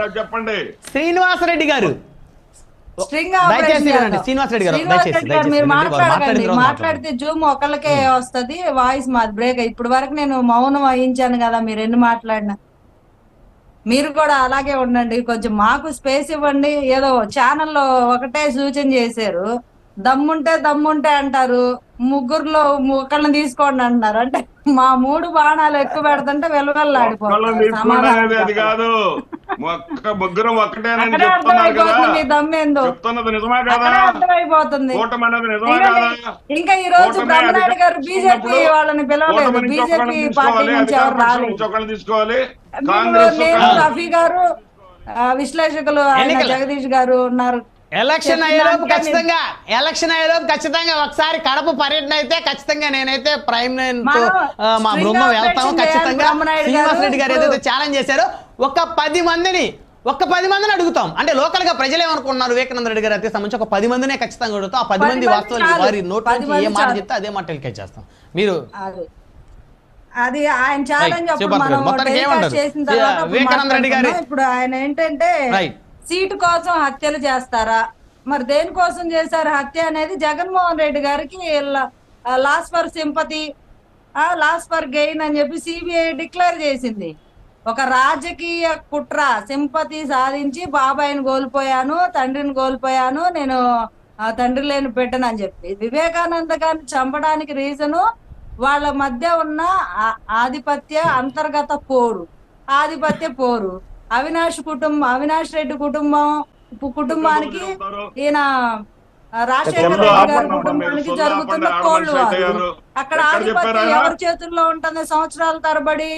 గారు చెప్పండి. శ్రీనివాసరెడ్డి గారు. మాట్లాడితే జూమ్ ఒకళ్ళకే వస్తది వాయిస్ మాది బ్రేక్ ఇప్పుడు వరకు నేను మౌనం వహించాను కదా మీరు ఎన్ని మాట్లాడినా. మీరు కూడా అలాగే ఉండండి. కొంచెం మాకు స్పేస్ ఇవ్వండి. ఏదో ఛానల్లో ఒకటే సూచన చేశారు. దమ్ముంటే దమ్ముంటే అంటారు. ముగ్గురులో ఒకళ్ళని తీసుకోండి అంటున్నారు. అంటే మా మూడు బాణాలు ఎక్కువ పెడుతుంటే ఒక్కళ్ళని ముగ్గురం ఒక్కటేనని చెప్తున్నారు కదా. చెప్తున్నది నిజమా కదా? అర్థమైపోతుంది. కూటమి అనేది నిజమా కదా? ఇంకా ఈ రోజు బ్రహ్మనాయుడు గారు బీజేపీ వాళ్ళని పిలవలేదు. బీజేపీ పార్టీ నుంచి ఎవరు రాలేదు. తీసుకోవాలి. కాంగ్రెస్ రఫీ గారు విశ్లేషకులు ఆయన జగదీష్ గారు ఉన్నారు. ఎలక్షన్ అయ్యేలోపు ఖచ్చితంగా ఎలక్షన్ అయ్యేలోపు ఖచ్చితంగా ఒకసారి కడప పర్యటన అయితే ఖచ్చితంగా నేనైతే ప్రైమ్ మా బృందం వెళ్తాము ఖచ్చితంగా. శ్రీనివాస్ రెడ్డి గారు ఏదైతే ఛాలెంజ్ చేశారో ఒక పది మందిని ఒక పది మందిని అడుగుతాం అంటే లోకల్గా ప్రజలు ఏమనుకుంటున్నారు వివేకానంద రెడ్డి గారు అయితే సంబంధించి ఒక పది మందినే ఖచ్చితంగా అడుగుతాం ఆ పది మంది వాస్తవాలు. వారి నోట్ ఏ మాట. చెప్తే అదే మాట టెలికాస్ట్ చేస్తాం మీరు అది ఆయన? చేసిన తర్వాత అప్పుడు వివేకానంద రెడ్డి గారి-. ఇప్పుడు ఆయన ఏంటంటే. సీటు కోసం హత్యలు చేస్తారా మరి దేనికోసం చేశారు హత్య అనేది జగన్మోహన్ రెడ్డి గారికి loss for sympathy loss for gain అని చెప్పి సిబిఐ డిక్లేర్ చేసింది ఒక రాజకీయ కుట్ర సింపతి సాధించి బాబాయిని కోల్పోయాను తండ్రిని కోల్పోయాను నేను తండ్రి లేని పెట్టను అని చెప్పి వివేకానంద గారిని చంపడానికి రీజను వాళ్ళ మధ్య ఉన్న ఆ- ఆధిపత్య అంతర్గత పోరు ఆధిపత్య పోరు అవినాష్ కుటుంబం అవినాష్ రెడ్డి కుటుంబం కుటుంబానికి ఈయన రాజశేఖర రెడ్డి గారి కుటుంబానికి జరుగుతున్న కోళ్ళు. అక్కడ ఆధిపత్యం? ఎవరి చేతుల్లో ఉంటుంది సంవత్సరాల తరబడి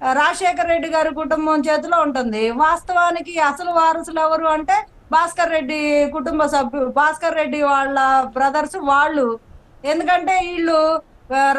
రాజశేఖర రెడ్డి గారి కుటుంబం చేతిలో ఉంటుంది. వాస్తవానికి అసలు వారసులు ఎవరు అంటే భాస్కర్ రెడ్డి కుటుంబ సభ్యులు భాస్కర్ రెడ్డి వాళ్ళ బ్రదర్స్ వాళ్ళు. ఎందుకంటే వీళ్ళు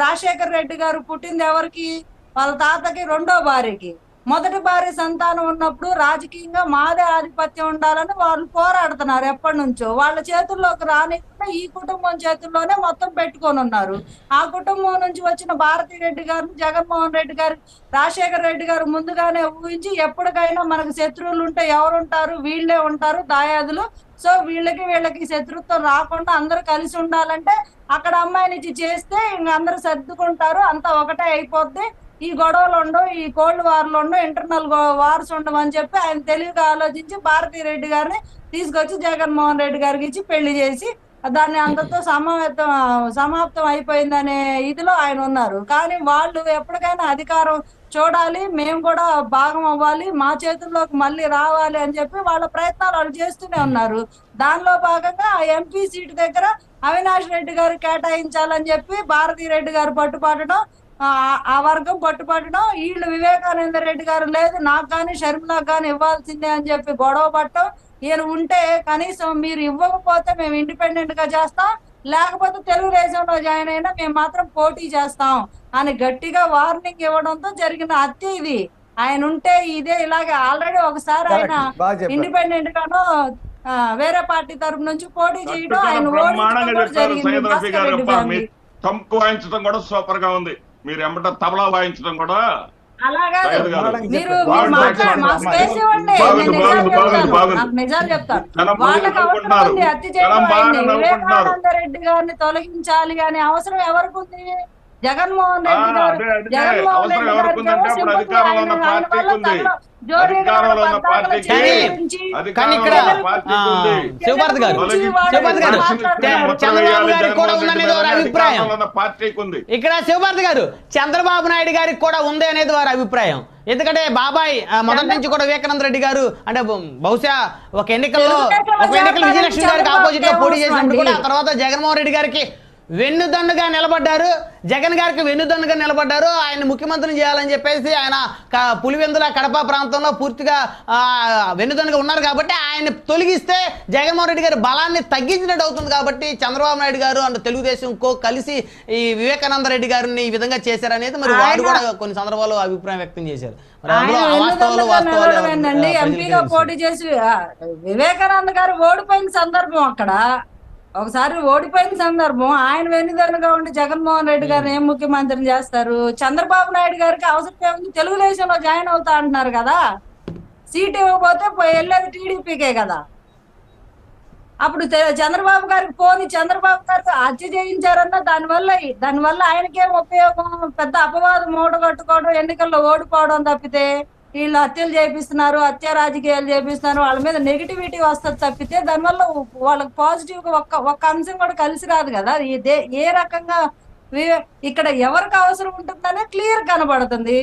రాజశేఖర్ రాజశేఖర రెడ్డి గారు పుట్టింది ఎవరికి? వాళ్ళ తాతకి రెండో భార్యకి. మొదటి భార్య సంతానం ఉన్నప్పుడు రాజకీయంగా మాదే ఆధిపత్యం ఉండాలని వాళ్ళు పోరాడుతున్నారు ఎప్పటి నుంచో. వాళ్ళ చేతుల్లోకి రానికుండా ఈ కుటుంబం చేతుల్లోనే మొత్తం పెట్టుకొని ఉన్నారు. ఆ కుటుంబం నుంచి వచ్చిన భారతీ రెడ్డి గారు జగన్మోహన్ రెడ్డి గారు రాజశేఖర రెడ్డి గారు ముందుగానే ఊహించి ఎప్పటికైనా మనకు శత్రువులు ఉంటే ఎవరు ఉంటారు వీళ్ళే ఉంటారు దాయాదులు. సో వీళ్ళకి వీళ్ళకి శత్రుత్వం రాకుండా అందరూ కలిసి ఉండాలంటే అక్కడ అమ్మాయిని చేస్తే ఇంక అందరూ సర్దుకుంటారు. అంతా ఒకటే అయిపోద్ది. ఈ గొడవలు ఉండవు ఈ కోల్డ్ వార్లు ఉండవు ఇంటర్నల్ వార్స్ ఉండవు అని చెప్పి ఆయన తెలివిగా ఆలోచించి భారతీ రెడ్డి గారిని తీసుకొచ్చి జగన్మోహన్ రెడ్డి గారికి ఇచ్చి పెళ్ళి చేసి దాన్ని అంతతో సమావేతం సమాప్తం అయిపోయిందనే ఇదిలో ఆయన ఉన్నారు. కానీ వాళ్ళు ఎప్పటికైనా అధికారం చూడాలి మేము కూడా భాగం అవ్వాలి మా చేతుల్లోకి మళ్ళీ రావాలి అని చెప్పి వాళ్ళ ప్రయత్నాలు వాళ్ళు చేస్తూనే ఉన్నారు. దానిలో భాగంగా ఆ ఎంపీ సీటు దగ్గర అవినాష్ రెడ్డి గారు కేటాయించాలని చెప్పి భారతీ రెడ్డి గారు పట్టుపట్టడం ఆ ఆ వర్గం పట్టుపట్టడం వీళ్ళు వివేకానంద రెడ్డి గారు లేదు నాకు కానీ షర్మిలకు కానీ ఇవ్వాల్సిందే అని చెప్పి గొడవ పట్టడం. ఈయన ఉంటే కనీసం మీరు ఇవ్వకపోతే మేము ఇండిపెండెంట్గా చేస్తాం. లేకపోతే తెలుగుదేశంలో జాయిన్ అయినా మేము మాత్రం పోటీ చేస్తాం అని గట్టిగా వార్నింగ్ ఇవ్వడంతో జరిగిన హత్య ఇది. ఆయన ఉంటే ఇదే ఇలాగే ఆల్రెడీ ఒకసారి ఆయన. ఇండిపెండెంట్ గాను ఆ, వేరే పార్టీ తరపు నుంచి పోటీ చేయడం ఆయన ఓడించడం జరిగింది. కూడా సూపర్గా ఉంది. మీరు ఎంబట తబలా వాయించడం కూడా మీరు- అయింది. నవ్వుకుంటున్నారు. వివేకానంద రెడ్డి గారిని తొలగించాలి అనే అవసరం ఎవరికి ఉంది? జగన్మోహన్ రెడ్డి గారు. జగన్మోహన్ అవసరం రెడ్డి గారు ఇక్కడ. శివభారత్ గారు శివభారత్ చంద్రబాబు వేయాలి గారికి కూడా జగన్మోహన్ ఉందనేది రెడ్డి వారి మీద అభిప్రాయం. అధికారంలో ఉన్న పార్టీకి ఉంది ఇక్కడ శివభారతి గారు చంద్రబాబు నాయుడు గారికి కూడా ఉంది అనేది వారి అభిప్రాయం. ఎందుకంటే బాబాయ్ మొదటి నుంచి కూడా వివేకానంద రెడ్డి గారు అంటే బహు- బహుశా ఒక ఎన్నికల్లో ఒక ఎన్నికల విజయలక్ష్మి గారికి ఆపోజిట్గా పోటీ చేసినప్పుడు కూడా ఆ తర్వాత జగన్మోహన్ రెడ్డి గారికి వెన్నుదన్నుగా నిలబడ్డారు. జగన్ గారికి వెన్నుదన్నుగా నిలబడ్డారు. ఆయన ముఖ్యమంత్రిని చేయాలని చెప్పేసి ఆయన పులివెందుల కడప ప్రాంతంలో పూర్తిగా వెన్నుదన్నుగా ఉన్నారు కాబట్టి ఆయన తొలగిస్తే జగన్మోహన్ రెడ్డి గారి బలాన్ని తగ్గించినట్టు అవుతుంది కాబట్టి చంద్రబాబు నాయుడు గారు అండ్ తెలుగుదేశం కో కలిసి ఈ వివేకానంద రెడ్డి గారిని ఈ విధంగా చేశారనేది మరి వారు కూడా కొన్ని సందర్భాల్లో అభిప్రాయం వ్యక్తం చేశారు. ఎంపీగా. పోటీ చేసి వివేకానంద గారు ఓడిపోయిన సందర్భం అక్కడ. ఒకసారి ఓడిపోయిన సందర్భం ఆయన వెన్నుదన్నుగా ఉండి జగన్మోహన్ రెడ్డి గారిని ఏం ముఖ్యమంత్రిని చేస్తారు? చంద్రబాబు నాయుడు గారికి అవసరం ఏముంది? తెలుగుదేశంలో జాయిన్ అవుతా అంటున్నారు కదా. సీట్ ఇవ్వకపోతే వెళ్ళేది టీడీపీకే కదా. అప్పుడు చంద్రబాబు గారికి పోని చంద్రబాబు గారికి హత్య చేయించారన్న దానివల్ల దానివల్ల ఆయనకేం ఉపయోగం? పెద్ద అపవాదం మూడగట్టుకోవడం ఎన్నికల్లో ఓడిపోవడం తప్పితే వీళ్ళు హత్యలు చేపిస్తున్నారు హత్య రాజకీయాలు చేపిస్తున్నారు వాళ్ళ మీద నెగిటివిటీ వస్తుంది తప్పితే దానివల్ల వాళ్ళకి పాజిటివ్గా ఒక్క ఒక్క అంశం కూడా కలిసి రాదు కదా. ఈ దే- ఏ రకంగా ఇక్కడ ఎవరికి అవసరం ఉంటుందనే క్లియర్ కనబడుతుంది.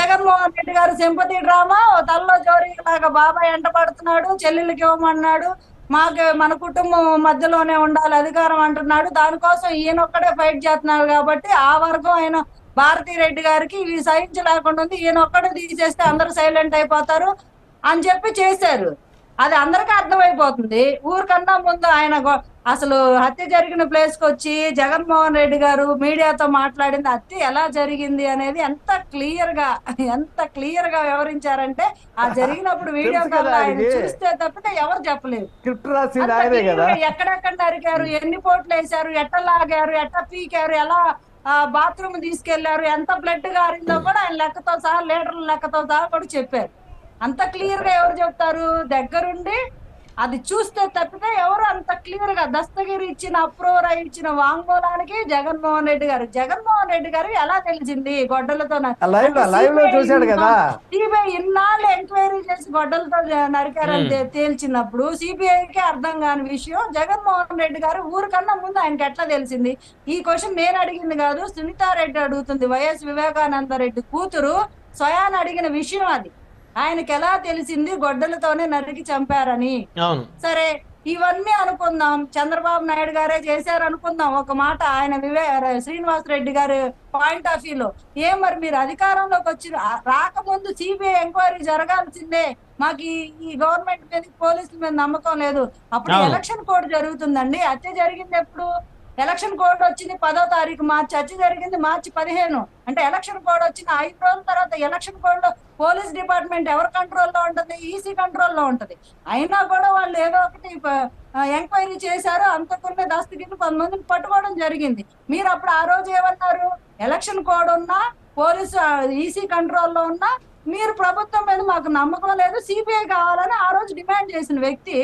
జగన్మోహన్ రెడ్డి గారు సింపతి డ్రామా తల్లో జోరీ లాగా బాబాయ్ ఎంట పడుతున్నాడు చెల్లెలకి ఇవ్వమన్నాడు మాకు మన కుటుంబం మధ్యలోనే ఉండాలి అధికారం అంటున్నాడు దానికోసం ఈయన ఒక్కడే ఫైట్ చేస్తున్నాడు కాబట్టి ఆ వర్గం ఆయన భారతీ రెడ్డి గారికి ఇవి సహించలేకుండా ఉంది. ఈయన ఒక్కడే తీసేస్తే అందరూ సైలెంట్ అయిపోతారు అని చెప్పి చేశారు. అది అందరికీ అర్థమైపోతుంది. ఊరికన్నా ముందు ఆయన అసలు హత్య జరిగిన ప్లేస్కి వచ్చి జగన్మోహన్ రెడ్డి గారు మీడియాతో మాట్లాడింది హత్య ఎలా జరిగింది? అనేది ఎంత క్లియర్గా ఎంత క్లియర్గా వివరించారంటే ఆ జరిగినప్పుడు వీడియో కాల్ ఆయన. చూస్తే తప్పితే ఎవరు చెప్పలేదు ఎక్కడెక్కడ నరికారు ఎన్ని పోట్లు వేశారు ఎట్ట లాగారు ఎట్ట పీకారు ఎలా బాత్రూమ్ తీసుకెళ్ళారు. ఎంత బ్లడ్ గారిందో కూడా ఆయన లెక్కతో సహా లీటర్ల లెక్కతో సహా కూడా చెప్పారు. అంత క్లియర్గా ఎవరు చెప్తారు? దగ్గరుండి అది చూస్తే తప్పితే ఎవరు అంత క్లియర్గా దస్తగిరి ఇచ్చిన అప్రూవర్ ఇచ్చిన వాంగ్మూలానికి జగన్మోహన్ రెడ్డి గారు జగన్మోహన్ రెడ్డి గారు ఎలా తెలిసింది గొడ్డలతో. సిబిఐ ఇన్నాళ్ళు ఎంక్వైరీ చేసి గొడ్డలతో నరికారని తే- తేల్చినప్పుడు సిబిఐకి అర్థం కాని విషయం జగన్మోహన్ రెడ్డి గారు ఊరికన్నా ముందు ఆయనకి ఎట్లా తెలిసింది? ఈ క్వశ్చన్ నేను అడిగింది కాదు సునీతారెడ్డి అడుగుతుంది వైఎస్ వివేకానంద రెడ్డి కూతురు స్వయాన్ అడిగిన విషయం అది. ఆయనకి ఎలా తెలిసింది గొడ్డలతోనే నరికి చంపారని. సరే ఇవన్నీ అనుకుందాం. చంద్రబాబు నాయుడు గారే చేశారు అనుకుందాం. ఒక మాట ఆయన వివే శ్రీనివాస్ రెడ్డి గారి పాయింట్ ఆఫ్ వ్యూ లో ఏం మరి మీరు అధికారంలోకి వచ్చి రాకముందు సిబిఐ ఎంక్వైరీ జరగాల్సిందే. మాకు ఈ గవర్నమెంట్ మీద పోలీసుల మీద నమ్మకం లేదు. అప్పుడు. ఎలక్షన్ కోడ్ జరుగుతుందండి. హత్య జరిగింది ఎప్పుడు? ఎలక్షన్ కోడ్ వచ్చింది పదో తారీఖు మార్చి హత్య జరిగింది మార్చి పదిహేను. అంటే ఎలక్షన్ కోడ్ వచ్చిన ఐదు రోజుల తర్వాత ఎలక్షన్ కోడ్లో పోలీస్ డిపార్ట్మెంట్ ఎవరి కంట్రోల్లో ఉంటుంది? ఈసీ కంట్రోల్లో ఉంటుంది. అయినా కూడా వాళ్ళు ఏదో ఒకటి ఎంక్వైరీ చేశారు. అంతకున్న దస్తగిరి కొంతమందిని మందిని పట్టుకోవడం జరిగింది. మీరు అప్పుడు ఆ రోజు ఏమన్నారు? ఎలక్షన్ కోడ్ ఉన్నా పోలీసు ఈసీ కంట్రోల్లో ఉన్నా మీరు ప్రభుత్వం మీద మాకు నమ్మకం లేదు. సిబిఐ కావాలని ఆ రోజు డిమాండ్ చేసిన వ్యక్తి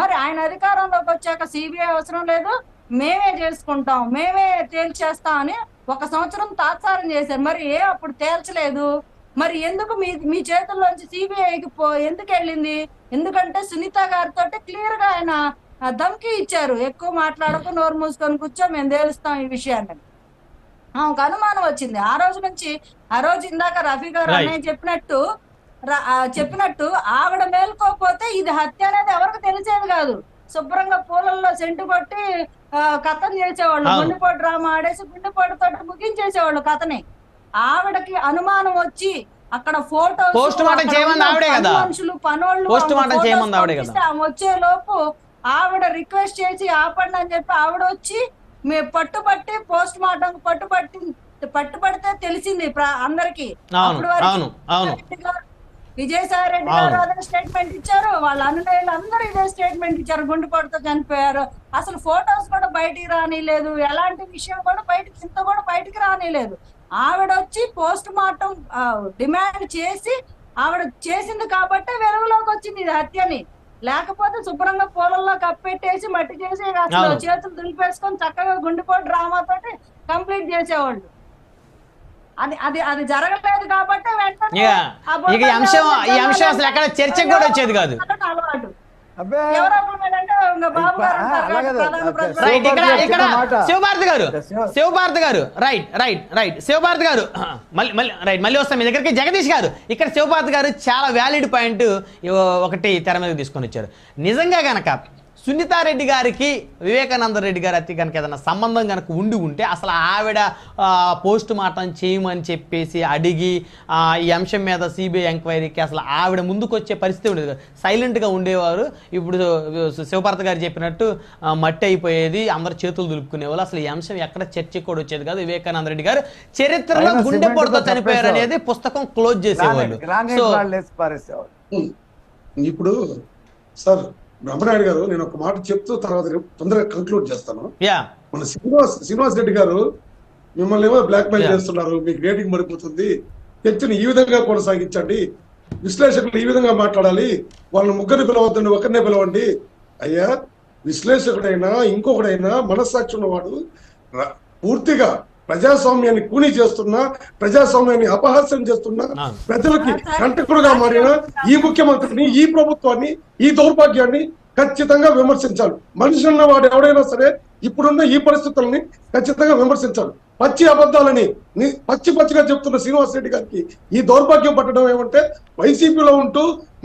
మరి ఆయన అధికారంలోకి వచ్చాక సిబిఐ అవసరం లేదు. మేమే చేసుకుంటాం మేమే తేల్చేస్తాం అని ఒక సంవత్సరం తాత్సారం చేశారు. మరి ఏ అప్పుడు తేల్చలేదు? మరి ఎందుకు మీ మీ చేతుల్లోంచి సిబిఐకి పో ఎందుకు వెళ్ళింది? ఎందుకంటే సునీత గారితో క్లియర్గా ఆయన ధమ్కి ఇచ్చారు. ఎక్కువ మాట్లాడకు నోరు మూసుకొని కూర్చో మేము తేలుస్తాం ఈ విషయాన్ని. ఆమెకు అనుమానం వచ్చింది. ఆ రోజు నుంచి ఆ రోజు ఇందాక రఫీ గారు. అన్నయ్య చెప్పినట్టు చెప్పినట్టు ఆవిడ మేల్కోకపోతే ఇది హత్య అనేది ఎవరికి తెలిసేది కాదు. శుభ్రంగా పూలల్లో సెంటు కొట్టి ఆ, కథం చేసేవాళ్ళు. గుండెపోటు డ్రామా ఆడేసి గుండెపోటు తోటి ముగించేసేవాళ్ళు కథని ఆవిడకి అనుమానం వచ్చి అక్కడ ఫోటో Post mortem చేయమంది ఆవిడే కదా. మనుషులు పనోళ్ళు mortem photos చేయమంది ఆవిడే కదా. ఆమె వచ్చే లోపు ఆవిడ రిక్వెస్ట్ చేసి ఆపండి అని చెప్పి ఆవిడ వచ్చి మీ పట్టుబట్టి పోస్ట్ మార్టం పట్టుబట్టి పట్టుబడితే తెలిసింది అందరికి అప్పటి వరకు. విజయసాయి రెడ్డి గారు-. అదే స్టేట్మెంట్ ఇచ్చారు. వాళ్ళ అనునయులు అందరూ ఇదే స్టేట్మెంట్ ఇచ్చారు. గుండెపోటుతో చనిపోయారు. అసలు ఫొటోస్ కూడా బయటికి రానిలేదు. ఎలాంటి విషయం కూడా బయటికి ఇంత కూడా బయటికి రానిలేదు. ఆవిడ వచ్చి పోస్ట్ మార్టం డిమాండ్ చేసి ఆవిడ చేసింది కాబట్టి వెలుగులోకి వచ్చింది ఇది హత్యని. లేకపోతే శుభ్రంగా పొలంలో కప్పెట్టేసి మట్టి చేసి అసలు. చేతులు దులిపేసుకొని చక్కగా గుండెపోటు డ్రామా తోటి కంప్లీట్ చేసేవాళ్ళు. అది అది అది జరగలేదు కాబట్టి వెంటనే ఇక ఆ ఇక ఈ అంశం ఈ అంశం అసలు ఎక్కడ చర్చకు కూడా వచ్చేది కాదు. అలవాటు రైట్ ఇక్కడ శివభారతి ఇక్కడ. శివభారతి గారు శివ- శివభారతి గారు రైట్ రైట్ రైట్ శివభారతి గారు మళ్ళీ మళ్ళీ రైట్ మళ్ళీ వస్తాం మీ దగ్గరికి. జగదీష్ గారు ఇక్కడ శివభారతి గారు చాలా వ్యాలిడ్ పాయింట్ ఒకటి తెర మీద తీసుకొని వచ్చారు. నిజంగా గనక సునీతారెడ్డి గారికి వివేకానంద రెడ్డి గారి అతి కనుక ఏదైనా సంబంధం కనుక ఉండి ఉంటే అసలు ఆవిడ పోస్ట్ మార్టం చేయమని చెప్పేసి అడిగి ఆ, ఈ అంశం మీద సిబిఐ ఎంక్వైరీకి అసలు ఆవిడ ముందుకు వచ్చే పరిస్థితి ఉండేది కాదు. సైలెంట్గా ఉండేవారు. ఇప్పుడు శివభారత్ గారు చెప్పినట్టు మట్టి అయిపోయేది అందరు చేతులు దులుపుకునేవాళ్ళు. అసలు ఈ అంశం ఎక్కడ చర్చకు కూడా వచ్చేది కాదు. వివేకానంద రెడ్డి గారు చరిత్రలో గుండెపోటుతో సిమెంట్తో చనిపోయారు. అనేది పుస్తకం క్లోజ్ చేసేవాళ్ళు. సో ఇప్పుడు సార్ బ్రహ్మనాయుడు గారు నేను ఒక మాట చెప్తూ తర్వాత తొందరగా కంక్లూడ్ చేస్తాను. మన శ్రీనివాస్ శ్రీనివాస్ రెడ్డి గారు మిమ్మల్ని ఏమో బ్లాక్ మెయిల్. చేస్తున్నారు మీకు రేటింగ్ పడిపోతుంది. చర్చను ఈ విధంగా కొనసాగించండి. విశ్లేషకులు ఈ విధంగా మాట్లాడాలి. వాళ్ళని ముగ్గురిని పిలవద్దండి ఒకరినే పిలవండి. అయ్యా విశ్లేషకుడైనా ఇంకొకడైనా మనస్సాక్షి ఉన్నవాడు పూర్తిగా ప్రజాస్వామ్యాన్ని కూని చేస్తున్నా ప్రజాస్వామ్యాన్ని అపహాస్యం చేస్తున్నా. ప్రజలకి కంటకుడుగా మారిన ఈ ముఖ్యమంత్రిని ఈ ప్రభుత్వాన్ని ఈ దౌర్భాగ్యాన్ని ఖచ్చితంగా విమర్శించాలి. మనిషి ఉన్న వాడు ఎవడైనా సరే ఇప్పుడున్న ఈ పరిస్థితుల్ని ఖచ్చితంగా విమర్శించాలి. పచ్చి అబద్ధాలని పచ్చి పచ్చిగా చెప్తున్న శ్రీనివాస్ రెడ్డి గారికి ఈ దౌర్భాగ్యం పట్టడం ఏమంటే వైసీపీలో ఉంటూ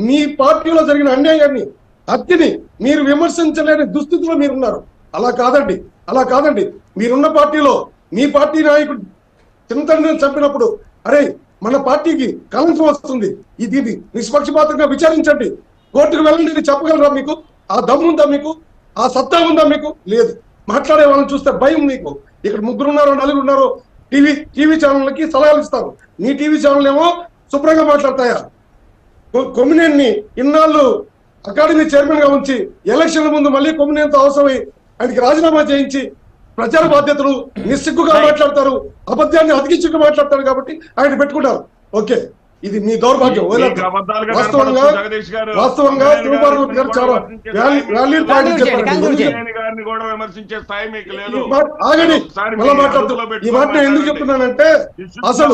మీ పార్టీలో జరిగిన అన్యాయాన్ని హత్యని మీరు విమర్శించలేని దుస్థితిలో మీరున్నారు. అలా కాదండి. అలా కాదండి. మీరున్న పార్టీలో మీ పార్టీ నాయకుడు చింతనని చంపినప్పుడు అరే మన పార్టీకి కలంకం వస్తుంది. ఇది ఇది నిష్పక్షపాతంగా విచారించండి. కోర్టుకు వెళ్ళండి ఇది చెప్పగలరా మీకు? ఆ దమ్ము ఉందా మీకు? ఆ సత్తా ఉందా మీకు? లేదు. మాట్లాడే వాళ్ళని చూస్తే భయం మీకు. ఇక్కడ ముగ్గురు ఉన్నారో నలుగురు ఉన్నారో టీవీ టీవీ ఛానళ్ళకి సలహాలు ఇస్తారు. నీ టీవీ ఛానల్ ఏమో శుభ్రంగా మాట్లాడతాయా? కొమ్మినేని ఇన్నాళ్ళు అకాడమీ చైర్మన్గా ఉంచి ఎలక్షన్ల ముందు మళ్ళీ కొమ్మినేనితో అవసరమై ఆయనకి రాజీనామా చేయించి ప్రచార బాధ్యతలు నిస్సిగ్గుగా మాట్లాడతారు అబద్ధాన్ని అతికించుకు మాట్లాడతారు కాబట్టి ఆయన పెట్టుకుంటారు. ఓకే. ఇది మీ దౌర్భాగ్యం వాస్తవంగా కనపడొచ్చు జగదీష్ గారు. వాస్తవంగా గారు చాలా పాయింట్ ఆగండి మళ్ళా మాట్లాడుతూ ఈ మాట ఎందుకు. చెప్తున్నానంటే అసలు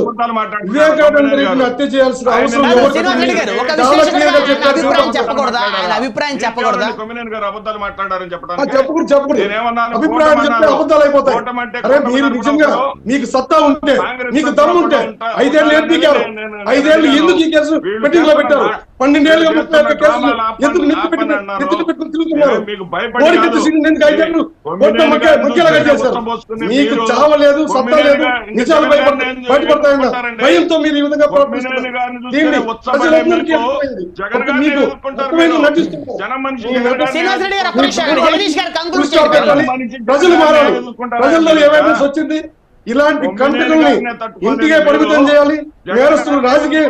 వివేకానంద రెడ్డిని. హత్య చేయాల్సిన అవసరం. అభిప్రాయం చెప్పండి. చెప్పకూడదా? ఆయన అభిప్రాయం చెప్పకూడదా? అబద్ధాలు మాట్లాడారని? అభిప్రాయం చెప్తే. అబద్ధాలు అయిపోతాయి అరే మీరు నిజంగా మీకు సత్తా ఉంటే మీకు దమ్ము ఉంటే ఐదేళ్ళు నేను- ఐదేళ్ళు నేను- ఎందుకు ఈ కేసు పెండింగ్లో పెట్టారు? పన్నెండేళ్ళుగా ముప్పై ఒక్క కేసులు ఎందుకు నెత్తి పెట్టుకుని. నెత్తి పెట్టుకుని తిరుగుతున్నారు? ఎందుకు ఐదేళ్ళు చేశారు. మీకు చావ లేదు సత్తా లేదు నిజాలు బయటపడతాయన్న. భయంతో మీరు ఈ విధంగా ప్రవర్తిస్తున్నారు దీన్ని ప్రజలందరికీ మీకు. నటిస్తున్నారు. ప్రజలు మారాలి. ప్రజల్లో ఏమైనా వచ్చింది ఇలాంటి కంటకుల్ని ఇంటికే పరిమితం చేయాలి నేరస్తులు రాజకీయ.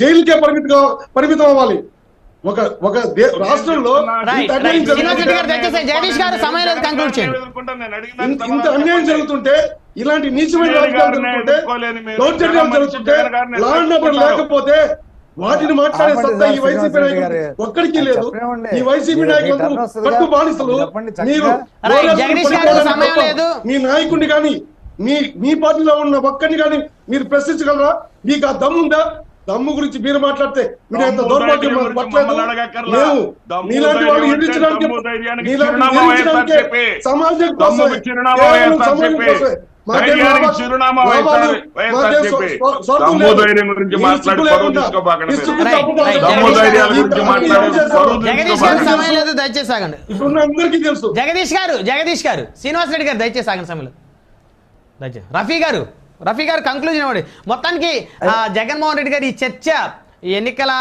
జైలుకే పరిమితం పరిమితం అవ్వాలి ఒక ఒక రాష్ట్రంలో ఇంత. అన్యాయం జరుగుతుంటే గారు దయచేసి జగదీష్ గారు సమయం లేదు కంక్లూడ్ చేయండి ఇంత ఇంత అన్యాయం జరుగుతుంటే ఇలాంటి నీచమైన రాజకీయాలు జరుగుతుంటే ఎదుర్కోలేని మీరు దౌర్జన్యాలు జగన్ జరుగుతుంటే జగన్ గారిని లా అండ్ ఆర్డర్ ఎదుర్కొంటారు. లేకపోతే వాటిని మాట్లాడే సత్తా ఈ వైసీపీ నాయకులు గారు. ఒక్కడికి లేదు. ఈ వైసీపీ నాయకులు? కట్టు బానిసలు. మీరు. మీ నాయకుడిని కానీ మీ మీ పార్టీలో ఉన్న ఒక్కడిని కానీ మీరు ప్రశ్నించగలరా? మీకు ఆ దమ్ము ఉందా? దమ్ము గురించి మీరు మాట్లాడితే మీరు ఎంత దౌర్భాగ్యం. లేవు. దమ్ము మీలాంటి వాళ్ళు ఎదిరించడానికి మీలాంటి. సమాజం వైఎస్ఆర్సీపీ. సమాజం కోసమే. దయచేసి ఆగండి. ఇప్పుడున్న అందరికీ తెలుసు. జగదీష్ గారు జగదీష్ గారు శ్రీనివాస్ రెడ్డి గారు దయచేసి ఆగండి సమయంలో. రఫీ గారు రఫీ గారు కంక్లూజన్ ఇవ్వండి. మొత్తానికి జగన్మోహన్ రెడ్డి గారు ఈ చర్చ ఈ ఎన్నికల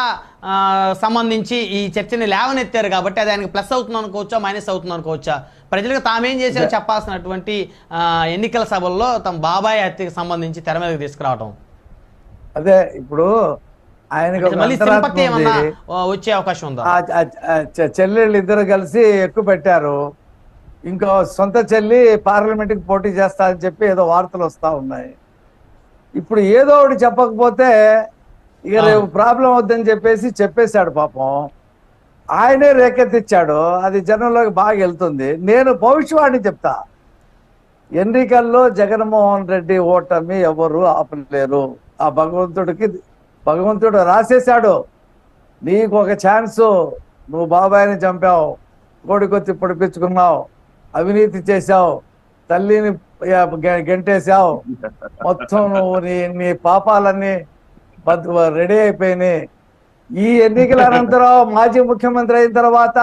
సంబంధించి ఈ చర్చని లేవనెత్తారు కాబట్టి అది ఆయనకి ప్లస్ అవుతుంది అనుకోవచ్చా మైనస్ అవుతుంది అనుకోవచ్చా? ప్రజలకు తామేం చేసామో చెప్పాల్సినటువంటి ఎన్నికల సభల్లో తమ బాబాయ్ హత్యకి సంబంధించి తెర మీదకి తీసుకురావడం అదే ఇప్పుడు ఆయనకు ఒక మళ్ళీ వచ్చే అవకాశం ఉందా? చెల్లెళ్ళు ఇద్దరు కలిసి ఎక్కువ పెట్టారు. ఇంకో సొంత చెల్లి పార్లమెంట్కి పోటీ చేస్తా అని చెప్పి ఏదో వార్తలు వస్తా ఉన్నాయి. ఇప్పుడు ఏదో ఒకటి చెప్పకపోతే ఇక. రేపు ప్రాబ్లం వద్దని చెప్పేసి చెప్పేశాడు పాపం. ఆయనే రేకెత్తిచ్చాడు. అది జనంలోకి బాగా వెళ్తుంది. నేను భవిష్యవాణి చెప్తా. ఎన్నికల్లో జగన్మోహన్ రెడ్డి ఓటమి ఎవరు ఆపలేరు. ఆ భగవంతుడికి భగవంతుడు రాసేశాడు. నీకు ఒక ఛాన్స్. నువ్వు బాబాయిని చంపావు. కోడికొత్తి పొడిపించుకున్నావు. అవినీతి చేశావు తల్లిని గెంటేశావు మొత్తం నువ్వు నీ నీ పాపాలన్నీ రెడీ అయిపోయినాయి. ఈ ఎన్నికల అనంతరం మాజీ ముఖ్యమంత్రి అయిన తర్వాత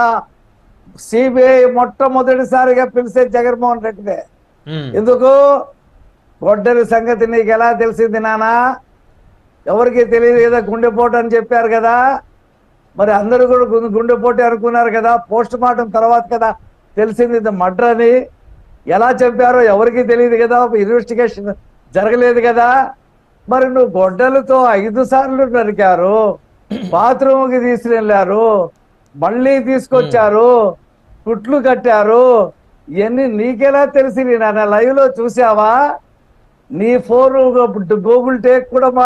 సిబిఐ మొట్టమొదటిసారిగా పిలిచే జగన్మోహన్ రెడ్డిదే. ఎందుకు? గొడ్డలి సంగతి నీకు ఎలా తెలిసింది నానా? ఎవరికి తెలియదు కదా గుండెపోటు అని చెప్పారు కదా. మరి అందరూ కూడా గుండెపోటు అనుకున్నారు కదా పోస్ట్ మార్టం తర్వాత కదా. తెలిసింది ఇది మర్డర్ అని ఎలా చంపారో ఎవరికి తెలియదు కదా ఇన్వెస్టిగేషన్ జరగలేదు కదా. మరి నువ్వు గొడ్డలతో ఐదు సార్లు నరికారు బాత్రూమ్కి తీసుకెళ్ళారు మళ్ళీ తీసుకొచ్చారు కుట్లు కట్టారు ఇవన్నీ నీకెలా తెలిసి నేను లైవ్లో చూసావా? నీ ఫోన్ గూగుల్ టేక్ కూడా మా